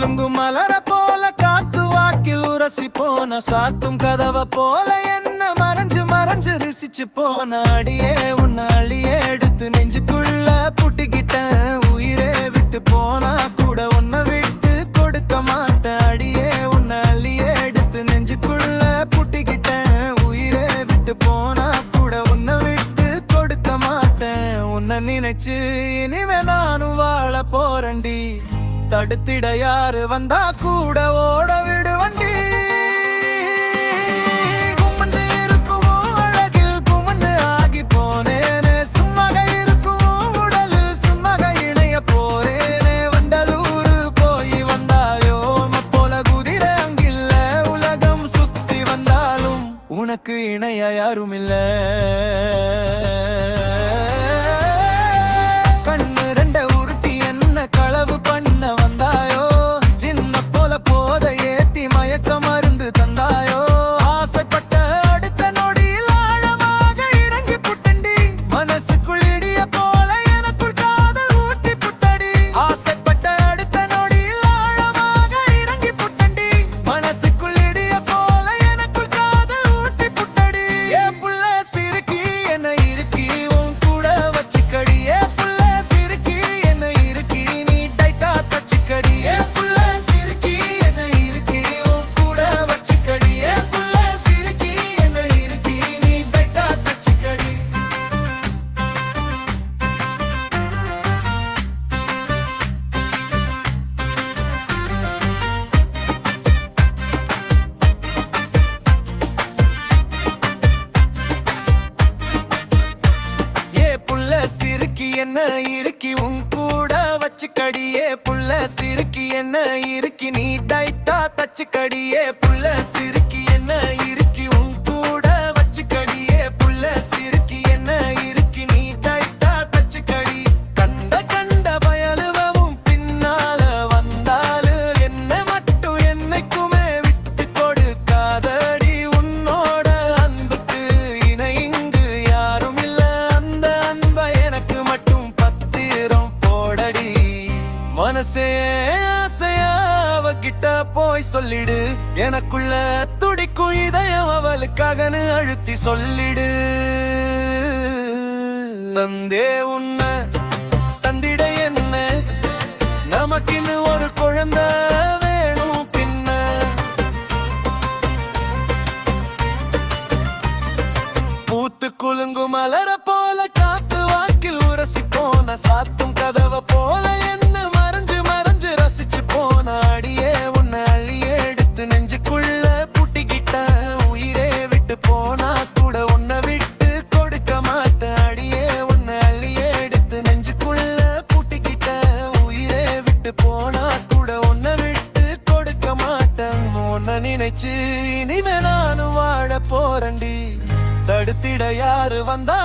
குலுங்கும் மலர போல காத்து வாக்கில் உரசி போன சாத்தும் கதவ போல என்ன மறைஞ்சு மறைஞ்சு ரிசிச்சு போன அடியே உன்னை அழியே எடுத்து நெஞ்சுக்குள்ள புட்டிக்கிட்டேன். உயிரே விட்டு போனா கூட உன்னை விட்டு கொடுக்க மாட்டேன். அடியே உன்னை அழியே எடுத்து நெஞ்சுக்குள்ள புட்டிக்கிட்டேன். உயிரே விட்டு போனா கூட உன்னை விட்டு கொடுக்க மாட்டேன். உன்னை நினைச்சு இனிமே நானும் வாழ போறண்டி தடுத்திட யாரு வந்தா கூட ஓட விடு வண்டி. உனக்கு இணைய யாரும் இல்லை என்ன இருக்கி உன் கூட வச்சுக்கடி ஏ புள்ள? சிறுக்கி என்ன இருக்கி நீ டைட்டா தச்சுக்கடி ஏ புள்ள? சிறுக்கி என்ன இருக்கி ஆசையா அவகிட்ட போய் சொல்லிடு. எனக்குள்ள துடிக்கும் இதயம் அவளுக்காகனு அழுத்தி சொல்லிடு. தந்தே உன்ன தந்திட என்ன? நமக்குன்னு ஒரு குழந்தை வேணும் பின்ன. பூத்து குலுங்கும் மலர போல காத்து வாக்கில் உரசி போன சாத்தும் கதவை போல என்ன ரசிச்சு உன்னை அள்ளியே எடுத்து நெஞ்சுக்குள்ள பூட்டிக்கிட்ட உயிரே விட்டு போனா கூட உன்னை விட்டு கொடுக்க மாட்டேன். அடியே உன்னை அள்ளியே எடுத்து நெஞ்சுக்குள்ள பூட்டிக்கிட்ட உயிரே விட்டு போனா கூட உன்னை விட்டு கொடுக்க மாட்டேன். உன்னை நினைச்சு இனிமே நானும் வாழ போறண்டி தடுத்திட யாரு வந்தா